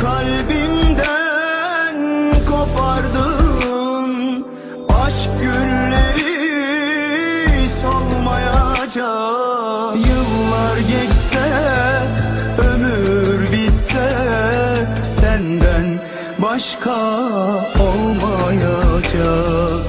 kalbimden kopardın. Aşk gülleri solmayacak Yıllar geçse ömür bitse Senden başka olmayacak.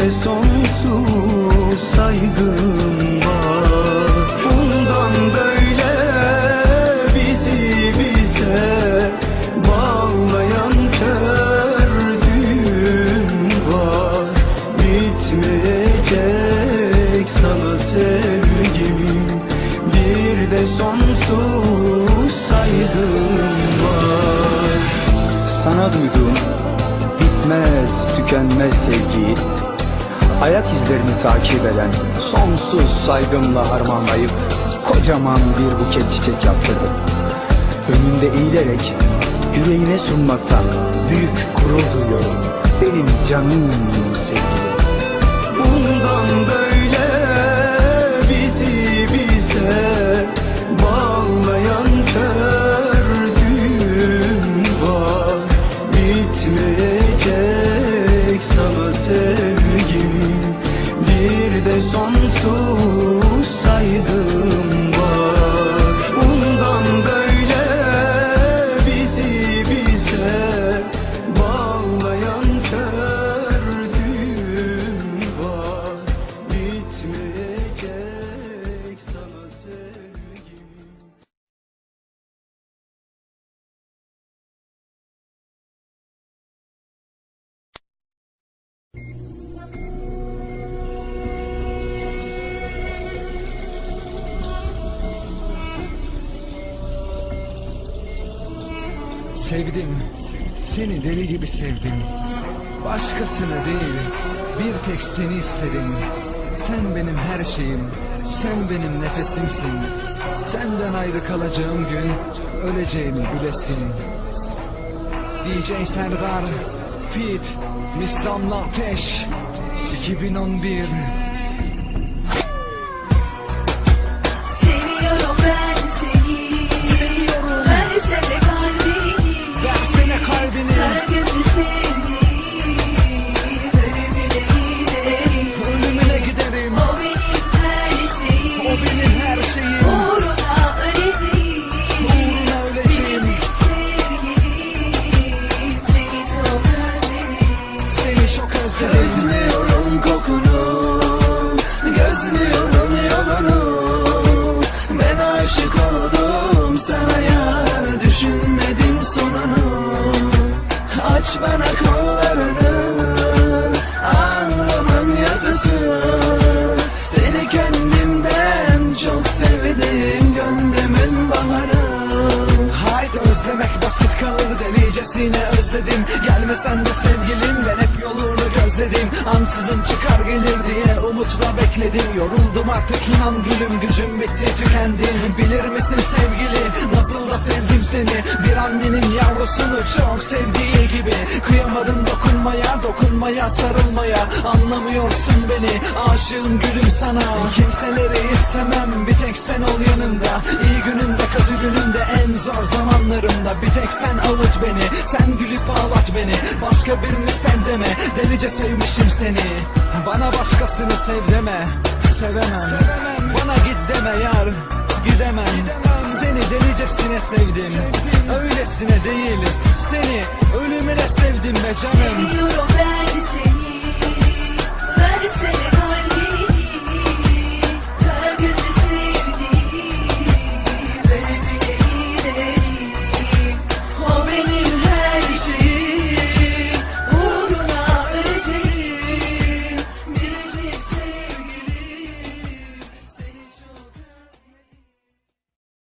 De sonsuz saygım var. Bundan böyle bizi bize bağlayan kör düğüm var. Bitmeyecek sana sevgim bir de sonsuz saygım var. Sana duyduğum bitmez tükenmez sevgiyi Ayak izlerini takip eden sonsuz saygımla harmanlayıp Kocaman bir buket çiçek yaptırdım. Önünde eğilerek yüreğine sunmaktan büyük gurur duyuyorum. Benim canım sevgilim. Bundan böyle Sevdim, seni deli gibi sevdim. Başkasını değil, bir tek seni istedim. Sen benim her şeyim, sen benim nefesimsin. Senden ayrı kalacağım gün, öleceğimi bilesin. DJ Serdar, Fit, Mislamla Ateş, 2011. bana kollarını Anlamın yazısı. Seni kendimden çok sevdim Gönlümün baharı. Haydi özlemek basit kalır delicesine özledim. Gelmesen de sevgilim ben hep Ansızın çıkar gelir diye umutla bekledim. Yoruldum artık inan gülüm gücüm bitti tükendim. Bilir misin sevgili nasıl da sevdim seni? Bir annenin yavrusunu çok sevdiği gibi. Kıyamadım dokunmaya dokunmaya sarılmaya. Anlamıyorsun beni aşığım gülüm sana. Kimseleri istemem bir tek sen ol yanımda. İyi günümde kötü günümde en zor zamanlarımda. Bir tek sen avut beni sen ağlat beni Başka birini sev deme. Delice sevmişim seni. Bana başkasını sev deme. Sevemem, Bana git deme yar gidemem. Seni delicesine sevdim. Öylesine değil Seni ölümüne sevdim be canım. Seviyorum ben